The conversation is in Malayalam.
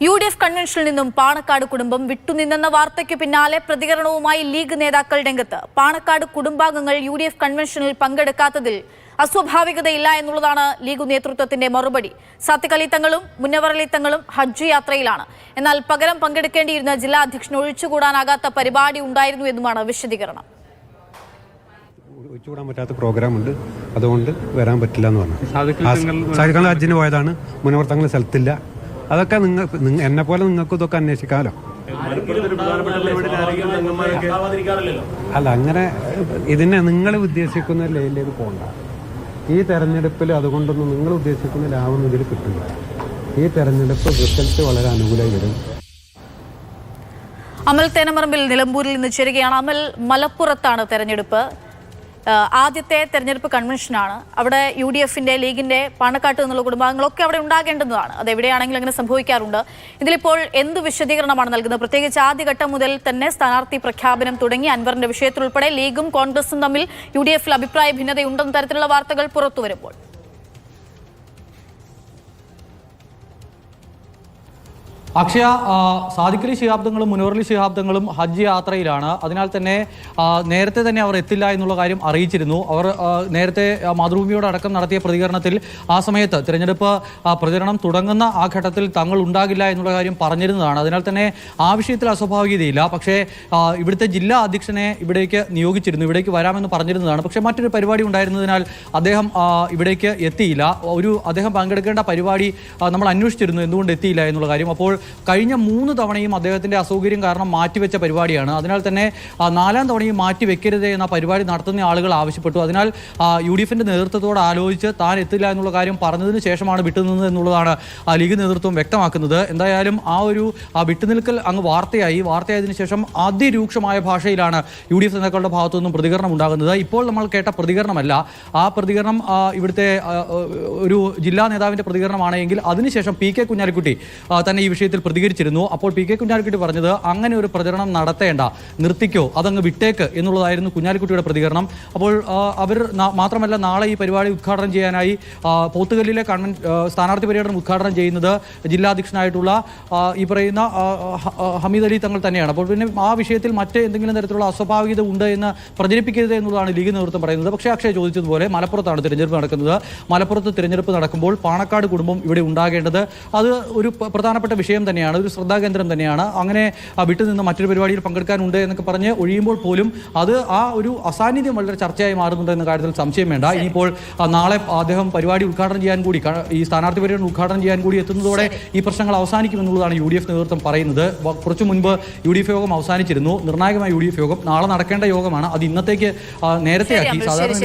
യു ഡി എഫ് കൺവെൻഷനിൽ നിന്നും പാണക്കാട് കുടുംബം വിട്ടുനിന്നെന്ന വാർത്തയ്ക്ക് പിന്നാലെ പ്രതികരണവുമായി ലീഗ് നേതാക്കൾ രംഗത്ത്. പാണക്കാട് കുടുംബാംഗങ്ങൾ യു ഡി എഫ് കൺവെൻഷനിൽ പങ്കെടുക്കാത്തതിൽ അസ്വാഭാവികതയില്ല എന്നുള്ളതാണ് ലീഗ് നേതൃത്വത്തിന്റെ മറുപടി. സത്യകലിത്തങ്ങളും മുന്നവറലിത്തങ്ങളും ഹജ്ജ് യാത്രയിലാണ്. എന്നാൽ പകരം പങ്കെടുക്കേണ്ടിയിരുന്ന ജില്ലാ അധ്യക്ഷൻ ഒഴിച്ചുകൂടാനാകാത്ത പരിപാടി ഉണ്ടായിരുന്നു എന്നുമാണ് വിശദീകരണം. ഒഴിച്ചുകൂടാൻ പറ്റാത്ത പ്രോഗ്രാം ഉണ്ട്. അതുകൊണ്ട് വരാൻ പറ്റില്ല എന്ന് പറഞ്ഞു. ഹജ്ജിന് പോയതാണ്. മുനവർത്തങ്ങൾ സ്ഥലത്തില്ല. അതൊക്കെ നിങ്ങൾ നിങ്ങ- എന്നെ പോലെ നിങ്ങൾക്ക് ഇതൊക്കെ അന്വേഷിക്കാമല്ലോ അല്ല അങ്ങനെ ഇതിനെ നിങ്ങൾ ഉദ്ദേശിക്കുന്ന ലൈനിലേക്ക് പോകണ്ട ഈ തെരഞ്ഞെടുപ്പിൽ അതുകൊണ്ടൊന്നും നിങ്ങൾ ഉദ്ദേശിക്കുന്ന ലാഭം ഇതിൽ കിട്ടില്ല. ഈ തെരഞ്ഞെടുപ്പ് റിസൾട്ട് വളരെ അനുകൂലമായി വരും. അമൽ തേനമറമ്പിൽ നിലമ്പൂരിൽ നിന്ന് ചേരുകയാണ്. അമൽ മലപ്പുറത്താണ് തെരഞ്ഞെടുപ്പ്. ആദ്യത്തെ തെരഞ്ഞെടുപ്പ് കൺവെൻഷനാണ്. അവിടെ യു ഡി എഫിന്റെ ലീഗിന്റെ പണക്കാട്ട് നിന്നുള്ള കുടുംബാംഗങ്ങളൊക്കെ അവിടെ ഉണ്ടാകേണ്ടതാണ് അത് എവിടെയാണെങ്കിലും അങ്ങനെ സംഭവിക്കാറുണ്ട്. ഇതിലിപ്പോൾ എന്ത് വിശദീകരണമാണ് നൽകുന്നത്? പ്രത്യേകിച്ച് ആദ്യഘട്ടം മുതൽ തന്നെ സ്ഥാനാർത്ഥി പ്രഖ്യാപനം തുടങ്ങി അൻവറിന്റെ വിഷയത്തിലുൾപ്പെടെ ലീഗും കോൺഗ്രസും തമ്മിൽ യു ഡി എഫിൽ അഭിപ്രായ ഭിന്നതയുണ്ടെന്ന തരത്തിലുള്ള വാർത്തകൾ പുറത്തു വരുമ്പോൾ. അക്ഷയ സാദിഖലി ശിഹാബ്ദങ്ങളും മുനോർലി ശിഹാബ്ദങ്ങളും ഹജ്ജ് യാത്രയിലാണ്. അതിനാൽ തന്നെ നേരത്തെ തന്നെ അവർ എത്തില്ല എന്നുള്ള കാര്യം അറിയിച്ചിരുന്നു. അവർ നേരത്തെ മാതൃഭൂമിയോടക്കം മാതൃഭൂമിയോട് അടക്കം നടത്തിയ പ്രതികരണത്തിൽ ആ സമയത്ത് തിരഞ്ഞെടുപ്പ് പ്രചരണം തുടങ്ങുന്ന ആ ഘട്ടത്തിൽ തങ്ങൾ ഉണ്ടാകില്ല എന്നുള്ള കാര്യം പറഞ്ഞിരുന്നതാണ്. അതിനാൽ തന്നെ ആ വിഷയത്തിൽ അസ്വാഭാവികതയില്ല. പക്ഷേ ഇവിടുത്തെ ജില്ലാ അധ്യക്ഷനെ ഇവിടേക്ക് നിയോഗിച്ചിരുന്നു. ഇവിടേക്ക് വരാമെന്ന് പറഞ്ഞിരുന്നതാണ്. പക്ഷേ മറ്റൊരു പരിപാടി ഉണ്ടായിരുന്നതിനാൽ അദ്ദേഹം ഇവിടേക്ക് എത്തിയില്ല. ഒരു അദ്ദേഹം പങ്കെടുക്കേണ്ട പരിപാടി നമ്മൾ അന്വേഷിച്ചിരുന്നു. എന്തുകൊണ്ട് എത്തിയില്ല എന്നുള്ള കാര്യം. അപ്പോൾ കഴിഞ്ഞ മൂന്ന് തവണയും അദ്ദേഹത്തിന്റെ അസൗകര്യം കാരണം മാറ്റിവെച്ച പരിപാടിയാണ്. അതിനാൽ തന്നെ നാലാം തവണയും മാറ്റി വെക്കരുത് എന്ന പരിപാടി നടത്തുന്ന ആളുകൾ ആവശ്യപ്പെട്ടു. അതിനാൽ യു ഡി എഫിന്റെ നേതൃത്വത്തോട് ആലോചിച്ച് താൻ എത്തില്ല എന്നുള്ള കാര്യം പറഞ്ഞതിന് ശേഷമാണ് വിട്ടുനിന്നത് എന്നുള്ളതാണ് ലീഗ് നേതൃത്വം വ്യക്തമാക്കുന്നത്. എന്തായാലും ആ ഒരു വിട്ടുനിൽക്കൽ അങ്ങ് വാർത്തയായി. വാർത്തയായതിനു ശേഷം അതിരൂക്ഷമായ ഭാഷയിലാണ് യു ഡി എഫ് നേതാക്കളുടെ ഭാഗത്തുനിന്നും പ്രതികരണം ഉണ്ടാകുന്നത്. ഇപ്പോൾ നമ്മൾ കേട്ട പ്രതികരണമല്ല. ആ പ്രതികരണം ഇവിടുത്തെ ഒരു ജില്ലാ നേതാവിന്റെ പ്രതികരണമാണെങ്കിൽ അതിനുശേഷം പി കെ കുഞ്ഞാലിക്കുട്ടി തന്നെ ഈ വിഷയത്തിൽ പ്രതികരിച്ചിരുന്നു. അപ്പോൾ പി കെ കുഞ്ഞാലിക്കുട്ടി പറഞ്ഞത് അങ്ങനെ ഒരു പ്രചരണം നടത്തേണ്ട. നിർത്തിക്കോ. അതങ്ങ് വിട്ടേക്ക്. എന്നുള്ളതായിരുന്നു കുഞ്ഞാലിക്കുട്ടിയുടെ പ്രതികരണം. അപ്പോൾ അവർ മാത്രമല്ല നാളെ ഈ പരിപാടി ഉദ്ഘാടനം ചെയ്യാനായി പോത്തുകല്ലിലെ കൺവെൻ സ്ഥാനാർത്ഥി പര്യടനം ഉദ്ഘാടനം ചെയ്യുന്നത് ജില്ലാധ്യക്ഷനായിട്ടുള്ള ഈ പറയുന്ന ഹമീദ് അലി തങ്ങൾ തന്നെയാണ്. അപ്പോൾ പിന്നെ ആ വിഷയത്തിൽ മറ്റ് എന്തെങ്കിലും തരത്തിലുള്ള അസ്വാഭാവികത ഉണ്ട് എന്ന് പ്രചരിപ്പിക്കരുത് എന്നുള്ളതാണ് ലീഗ് നേതൃത്വം പറയുന്നത്. പക്ഷേ അക്ഷയ ചോദിച്ചതുപോലെ മലപ്പുറത്താണ് തിരഞ്ഞെടുപ്പ് നടക്കുന്നത്. മലപ്പുറത്ത് തിരഞ്ഞെടുപ്പ് നടക്കുമ്പോൾ പാണക്കാട് കുടുംബം ഇവിടെ ഉണ്ടാകേണ്ടത്. അത് ഒരു പ്രധാനപ്പെട്ട വിഷയം തന്നെയാണ് ഒരു ശ്രദ്ധാകേന്ദ്രം തന്നെയാണ്. അങ്ങനെ വിട്ടു വിട്ടുനിന്ന് മറ്റൊരു പരിപാടിയിൽ പങ്കെടുക്കാനുണ്ട് എന്നൊക്കെ പറഞ്ഞ് ഒഴിയുമ്പോൾ പോലും അത് ആ ഒരു അസാന്നിധ്യം വളരെ ചർച്ചയായി മാറുന്നുണ്ട് എന്ന കാര്യത്തിൽ സംശയം വേണ്ട. ഇനിയിപ്പോൾ നാളെ അദ്ദേഹം പരിപാടി ഉദ്ഘാടനം ചെയ്യാൻ കൂടി ഈ സ്ഥാനാർത്ഥി പര്യടനം ഉദ്ഘാടനം ചെയ്യാൻ കൂടി എത്തുന്നതോടെ ഈ പ്രശ്നങ്ങൾ അവസാനിക്കുമെന്നുള്ളതാണ് യു ഡി എഫ് നേതൃത്വം പറയുന്നത്. കുറച്ചു മുൻപ് യു ഡി എഫ് യോഗം അവസാനിച്ചിരുന്നു. നിർണായകമായ യു ഡി എഫ് യോഗം. നാളെ നടക്കേണ്ട യോഗമാണ്. അത് ഇന്നത്തേക്ക് നേരത്തെ ശരി, സാധാരണ